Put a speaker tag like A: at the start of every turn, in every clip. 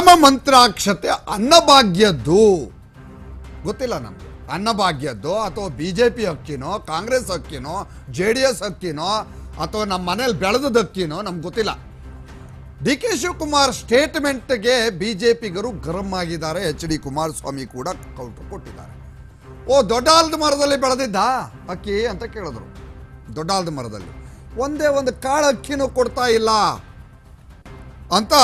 A: ನಮ್ಮ ಮಂತ್ರಾಕ್ಷತೆ ಅನ್ನಭಾಗ್ಯದ್ದು. ಗೊತ್ತಿಲ್ಲ ನಮ್ಗೆ. ಅನ್ನಭಾಗ್ಯದ್ದು ಅಥವಾ ಬಿ ಜೆ ಪಿ ಅಕ್ಕಿನೋ ಕಾಂಗ್ರೆಸ್ ಅಕ್ಕಿನೋ ಜೆ ಡಿ ಎಸ್ ಅಕ್ಕಿನೋ ಅಥವಾ ನಮ್ಮ ಮನೇಲಿ ಬೆಳೆದದ ಅಕ್ಕಿನೋ ನಮ್ಗೆ ಗೊತ್ತಿಲ್ಲ. ಡಿ ಕೆ ಶಿವಕುಮಾರ್ ಸ್ಟೇಟ್ಮೆಂಟ್ಗೆ ಬಿ ಜೆ ಪಿಗರು ಗರಂ ಆಗಿದ್ದಾರೆ. ಎಚ್ ಡಿ ಕುಮಾರಸ್ವಾಮಿ ಕೂಡ ಕೌಂಟರ್ ಕೊಟ್ಟಿದ್ದಾರೆ. ಓ, ದೊಡ್ಡಾಲ್ದ ಮರದಲ್ಲಿ ಬೆಳೆದಿದ್ದ? ಅಕ್ಕಿ ಅಂತ ಕೇಳಿದ್ರು. ದೊಡ್ಡಾಲ್ದ ಮರದಲ್ಲಿ. ಒಂದೇ ಒಂದು ಕಾಳು ಅಕ್ಕಿನೂ ಕೊಡ್ತಾ ಇಲ್ಲ. ಅಂತ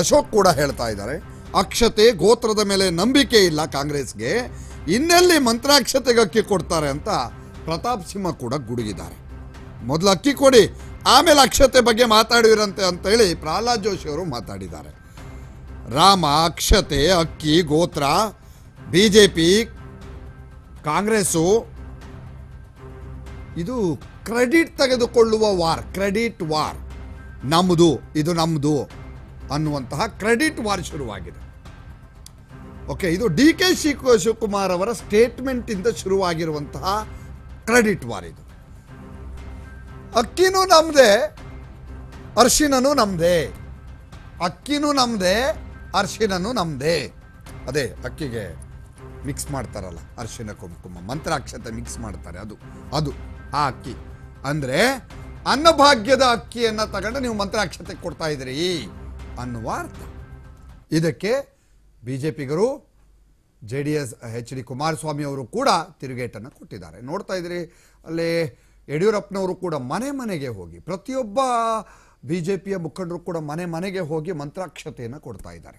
A: ಅಶೋಕ್ ಕೂಡ ಹೇಳ್ತಾ ಇದ್ದಾರೆ. ಅಕ್ಷತೆ ಗೋತ್ರದ ಮೇಲೆ ನಂಬಿಕೆ ಇಲ್ಲ ಕಾಂಗ್ರೆಸ್ಗೆ. ಇನ್ನೆಲ್ಲಿ ಮಂತ್ರಾಕ್ಷತೆಗೆ ಅಕ್ಕಿ ಕೊಡ್ತಾರೆ ಅಂತ ಪ್ರತಾಪ್ ಸಿಂಹ ಕೂಡ ಗುಡುಗಿದ್ದಾರೆ. ಮೊದಲು ಅಕ್ಕಿ ಕೊಡಿ, ಆಮೇಲೆ ಅಕ್ಷತೆ ಬಗ್ಗೆ ಮಾತಾಡಿರಂತೆ ಅಂತೇಳಿ ಪ್ರಹ್ಲಾದ್ ಜೋಶಿ ಅವರು ಮಾತಾಡಿದ್ದಾರೆ. ರಾಮ, ಅಕ್ಷತೆ, ಅಕ್ಕಿ, ಗೋತ್ರ ಬಿ ಜೆ ಪಿ ಕಾಂಗ್ರೆಸ್ಸು, ಇದು ಕ್ರೆಡಿಟ್ ತೆಗೆದುಕೊಳ್ಳುವ ವಾರ್, ಕ್ರೆಡಿಟ್ ವಾರ್. ನಮ್ಮದು ಇದು ನಮ್ಮದು ಅನ್ನುವಂತಹ ಕ್ರೆಡಿಟ್ ವಾರ್ ಶುರುವಾಗಿದೆ. ಓಕೆ ಇದು ಡಿ ಕೆ ಶಿವಕುಮಾರ್ ಅವರ ಸ್ಟೇಟ್ಮೆಂಟಿಂದ ಶುರುವಾಗಿರುವಂತಹ ಕ್ರೆಡಿಟ್ ವಾರ್ ಇದು. ಅಕ್ಕಿನೂ ನಮ್ಮದೇ ಅರ್ಶಿನೂ ನಮ್ಮದೇ ಅಕ್ಕಿನೂ ನಮ್ಮದೇ ಅರ್ಶಿನೂ ನಮ್ಮದೇ ಅದೇ, ಅಕ್ಕಿಗೆ ಮಿಕ್ಸ್ ಮಾಡ್ತಾರಲ್ಲ, ಅರ್ಶಿನ ಕುಂಕುಮ, ಮಂತ್ರಾಕ್ಷತೆ ಮಿಕ್ಸ್ ಮಾಡ್ತಾರೆ ಅದು ಅದು, ಆ ಅಕ್ಕಿ. ಅಂದರೆ, ಅನ್ನಭಾಗ್ಯದ ಅಕ್ಕಿಯನ್ನು ತಗೊಂಡು ನೀವು ಮಂತ್ರಾಕ್ಷತೆ ಕೊಡ್ತಾ ಇದ್ದೀರಿ. ಅನ್ನುವ ಅರ್ಥ. ಇದಕ್ಕೆ B J ಪಿಗರು J D S H D Kumaraswamy ಅವರು ಕೂಡ ತಿರುಗೇಟನ್ನು ಕೊಟ್ಟಿದ್ದಾರೆ. ನೋಡ್ತಾ ಇದ್ದೀರಿ, ಅಲ್ಲಿ ಯಡಿಯೂರಪ್ಪನವರು ಕೂಡ ಮನೆ ಮನೆಗೆ ಹೋಗಿ, ಪ್ರತಿಯೊಬ್ಬ ಬಿ ಜೆ ಪಿಯ ಮುಖಂಡರು ಕೂಡ ಮನೆ ಮನೆಗೆ ಹೋಗಿ ಮಂತ್ರಾಕ್ಷತೆಯನ್ನು ಕೊಡ್ತಾ ಇದ್ದಾರೆ.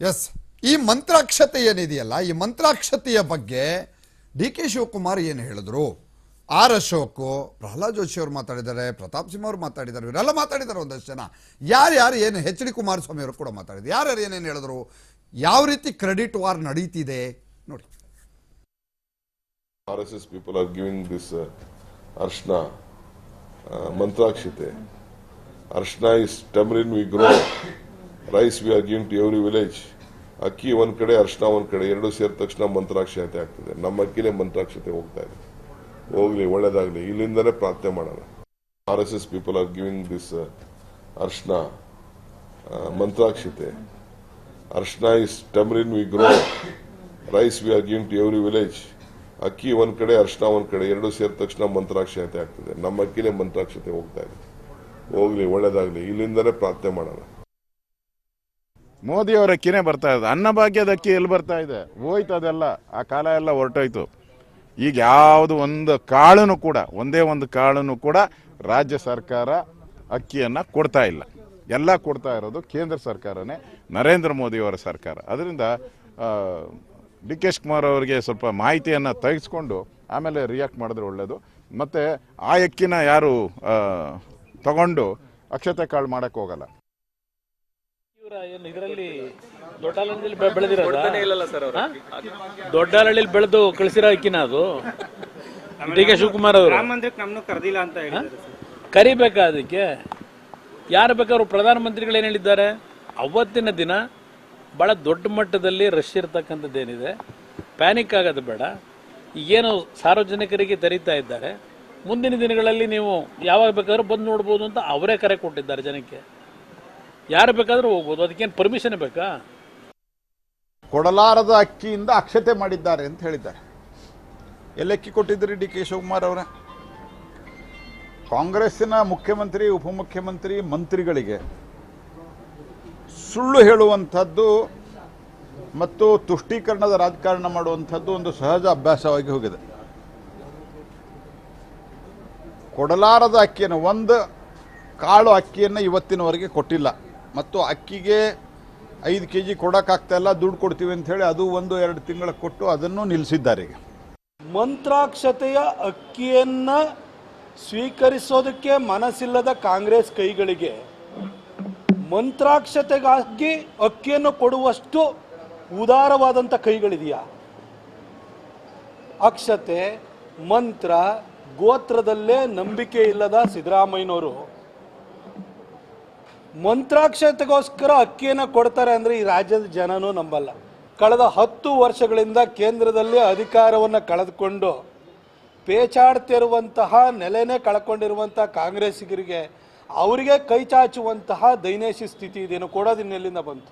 A: ಎಸ್ ಈ ಮಂತ್ರಾಕ್ಷತೆ ಏನಿದೆಯಲ್ಲ ಈ ಮಂತ್ರಾಕ್ಷತೆಯ ಬಗ್ಗೆ ಡಿ ಕೆ ಶಿವಕುಮಾರ್ ಏನು ಹೇಳಿದ್ರು? ಆರ್ ಅಶೋಕ್ ಪ್ರಹ್ಲಾದ್ ಜೋಶಿ ಅವರು ಮಾತಾಡಿದ್ದಾರೆ ಪ್ರತಾಪ್ ಸಿಂಹ ಅವರು ಮಾತಾಡಿದ್ದಾರೆ ಇವರೆಲ್ಲ ಮಾತಾಡಿದ್ದಾರೆ ಒಂದಷ್ಟು ಜನ. ಯಾರ್ಯಾರು ಏನು ಹೆಚ್ ಡಿ ಕುಮಾರಸ್ವಾಮಿ ಅವರು ಕೂಡ ಮಾತಾಡಿದ್ರು. ಯಾರ್ಯಾರು ಏನೇನು ಹೇಳಿದ್ರು? ಯಾವ ರೀತಿ ಕ್ರೆಡಿಟ್ ವಾರ್ ನಡೀತಿದೆ? ನೋಡಿ.
B: R S S people are giving this ಅರ್ಶನ ಮಂತ್ರಾಕ್ಷತೆ. ಅರ್ಶನ is turmeric we grow, rice we are giving to every village ಅಕ್ಕಿ ಒಂದ್ ಕಡೆ, ಅರ್ಶನ ಒಂದ್ ಕಡೆ, ಎರಡು ಸೇರಿದ ತಕ್ಷಣ ಮಂತ್ರಾಕ್ಷತೆ ಆಗ್ತದೆ. ನಮ್ಮ ಅಕ್ಕಿನೇ ಮಂತ್ರಾಕ್ಷತೆ ಹೋಗ್ತಾ ಇದೆ. ಹೋಗ್ಲಿ, ಒಳ್ಳೇದಾಗ್ಲಿ. ಇಲ್ಲಿಂದಲೇ ಪ್ರಾರ್ಥನೆ ಮಾಡೋಣ. R S S people are giving this ಅರ್ಶನ ಮಂತ್ರಾಕ್ಷತೆ. ಅರ್ಶನ is turmeric we grow rice we are giving to every village ಅಕ್ಕಿ ಒಂದ್ ಕಡೆ, ಅರ್ಶನ ಒಂದ್ ಕಡೆ, ಎರಡು ಸೇರಿದ ತಕ್ಷಣ ಮಂತ್ರಾಕ್ಷತೆ ಆಗ್ತದೆ. ನಮ್ಮ ಅಕ್ಕಿನೇ ಮಂತ್ರಾಕ್ಷತೆ ಹೋಗ್ತಾ ಇದೆ. ಹೋಗ್ಲಿ, ಒಳ್ಳೇದಾಗ್ಲಿ. ಇಲ್ಲಿಂದಲೇ ಪ್ರಾರ್ಥನೆ ಮಾಡೋಣ.
C: ಮೋದಿ ಅವರ ಅಕ್ಕಿನೇ ಬರ್ತಾ ಇದೆ. ಅನ್ನಭಾಗ್ಯದ ಅಕ್ಕಿ ಎಲ್ಲಿ ಬರ್ತಾ ಇದೆ? ಹೋಯ್ತು ಅದೆಲ್ಲ. ಆ ಕಾಲ ಎಲ್ಲ ಹೊರಟೋಯ್ತು. ಈಗ ಯಾವುದು ಒಂದು ಕಾಳನ್ನು ಕೂಡ, ಒಂದೇ ಒಂದು ಕಾಳನ್ನು ಕೂಡ ರಾಜ್ಯ ಸರ್ಕಾರ ಅಕ್ಕಿಯನ್ನು ಕೊಡ್ತಾ ಇಲ್ಲ. ಎಲ್ಲ ಕೊಡ್ತಾ ಇರೋದು ಕೇಂದ್ರ ಸರ್ಕಾರನೇ, ನರೇಂದ್ರ ಮೋದಿಯವರ ಸರ್ಕಾರ. ಅದರಿಂದ ಡಿ ಕೆ ಶಿವಕುಮಾರ್ ಅವರಿಗೆ ಸ್ವಲ್ಪ ಮಾಹಿತಿಯನ್ನು ತೆಗೆಸ್ಕೊಂಡು ಆಮೇಲೆ ರಿಯಾಕ್ಟ್ ಮಾಡಿದ್ರೆ ಒಳ್ಳೆಯದು ಮತ್ತು ಆ ಅಕ್ಕಿನ ಯಾರು ತಗೊಂಡು ಅಕ್ಷತೆ ಕಾಳು ಮಾಡೋಕ್ಕೆ ಹೋಗಲ್ಲ.
D: ಇದರಲ್ಲಿ ಬೆಳೆದಿರೋದ? ಬೆಳೆದು ಕಳಿಸಿರೋ ಅಕ್ಕಿನ ಅದು? ಡಿ ಕೆ ಶಿವಕುಮಾರ್ ಅವರು?
E: ನಮ್ಮನ್ನು ಕರೆದಿಲ್ಲ ಅಂತ
D: ಕರಿಬೇಕಾ ಅದಕ್ಕೆ? ಯಾರು ಬೇಕಾದ್ರು ಪ್ರಧಾನಮಂತ್ರಿಗಳು ಏನು ಹೇಳಿದ್ದಾರೆ? ಅವತ್ತಿನ ದಿನ ಭಾಳ ದೊಡ್ಡ ಮಟ್ಟದಲ್ಲಿ ರಶ್ ಇರ್ತಕ್ಕಂಥದ್ದೇನಿದೆ ಪ್ಯಾನಿಕ್ ಆಗೋದು ಬೇಡ. ಈಗೇನು ಸಾರ್ವಜನಿಕರಿಗೆ ತೆರೀತಾ ಇದ್ದಾರೆ. ಮುಂದಿನ ದಿನಗಳಲ್ಲಿ ನೀವು ಯಾವಾಗ ಬೇಕಾದ್ರೂ ಬಂದು ನೋಡ್ಬೋದು ಅಂತ ಅವರೇ ಕರೆ ಕೊಟ್ಟಿದ್ದಾರೆ ಜನಕ್ಕೆ. ಯಾರು ಬೇಕಾದ್ರೂ ಹೋಗ್ಬೋದು. ಅದಕ್ಕೇನು ಪರ್ಮಿಷನ್ ಬೇಕಾ?
F: ಕೊಡಲಾರದ ಅಕ್ಕಿಯಿಂದ ಅಕ್ಷತೆ ಮಾಡಿದ್ದಾರೆ ಅಂತ ಹೇಳಿದ್ದಾರೆ. ಎಲ್ಲಕ್ಕಿ ಕೊಟ್ಟಿದ್ರಿ ಡಿ ಕೆ ಶಿವಕುಮಾರ್ ಅವರ? ಕಾಂಗ್ರೆಸ್ಸಿನ ಮುಖ್ಯಮಂತ್ರಿ, ಉಪಮುಖ್ಯಮಂತ್ರಿ, ಮಂತ್ರಿಗಳಿಗೆ ಸುಳ್ಳು ಹೇಳುವಂಥದ್ದು ಮತ್ತು ತುಷ್ಟೀಕರಣದ ರಾಜಕಾರಣ ಮಾಡುವಂಥದ್ದು ಒಂದು ಸಹಜ ಅಭ್ಯಾಸವಾಗಿ ಹೋಗಿದೆ. ಕೊಡಲಾರದ ಅಕ್ಕಿಯನ್ನು ಒಂದು ಕಾಳು ಅಕ್ಕಿಯನ್ನು ಇವತ್ತಿನವರೆಗೆ ಕೊಟ್ಟಿಲ್ಲ. ಮತ್ತು ಅಕ್ಕಿಗೆ ಐದು ಕೆ ಜಿ ಕೊಡೋಕ್ಕಾಗ್ತಾ ಇಲ್ಲ, ದುಡ್ಡು ಕೊಡ್ತೀವಿ ಅಂತ ಹೇಳಿ ಅದು ಒಂದು, ಎರಡು ತಿಂಗಳ ಕೊಟ್ಟು ಅದನ್ನು ನಿಲ್ಲಿಸಿದ್ದಾರೆ ಈಗ.
G: ಮಂತ್ರಾಕ್ಷತೆಯ ಅಕ್ಕಿಯನ್ನು ಸ್ವೀಕರಿಸೋದಕ್ಕೆ ಮನಸ್ಸಿಲ್ಲದ ಕಾಂಗ್ರೆಸ್ ಕೈಗಳಿಗೆ ಮಂತ್ರಾಕ್ಷತೆಗಾಗಿ ಅಕ್ಕಿಯನ್ನು ಕೊಡುವಷ್ಟು ಉದಾರವಾದಂಥ ಕೈಗಳಿದೆಯಾ? ಅಕ್ಷತೆ, ಮಂತ್ರ, ಗೋತ್ರದಲ್ಲೇ ನಂಬಿಕೆ ಇಲ್ಲದ ಸಿದ್ದರಾಮಯ್ಯನವರು ಮಂತ್ರಾಕ್ಷತೆಗೋಸ್ಕರ ಅಕ್ಕಿಯನ್ನು ಕೊಡ್ತಾರೆ ಅಂದರೆ ಈ ರಾಜ್ಯದ ಜನನೂ ನಂಬಲ್ಲ. ಕಳೆದ ಹತ್ತು ವರ್ಷಗಳಿಂದ ಕೇಂದ್ರದಲ್ಲಿ ಅಧಿಕಾರವನ್ನು ಕಳೆದುಕೊಂಡು ಪೇಚಾಡ್ತಿರುವಂತಹ, ನೆಲೆನೇ ಕಳ್ಕೊಂಡಿರುವಂತಹ ಕಾಂಗ್ರೆಸ್ಸಿಗರಿಗೆ ಅವರಿಗೆ ಕೈ ಚಾಚುವಂತಹ ದೈನೇಶಿ ಸ್ಥಿತಿ ಇದೇನು ಕೊಡೋದಿನ್ನೆಲ್ಲಿಂದ ಬಂತು.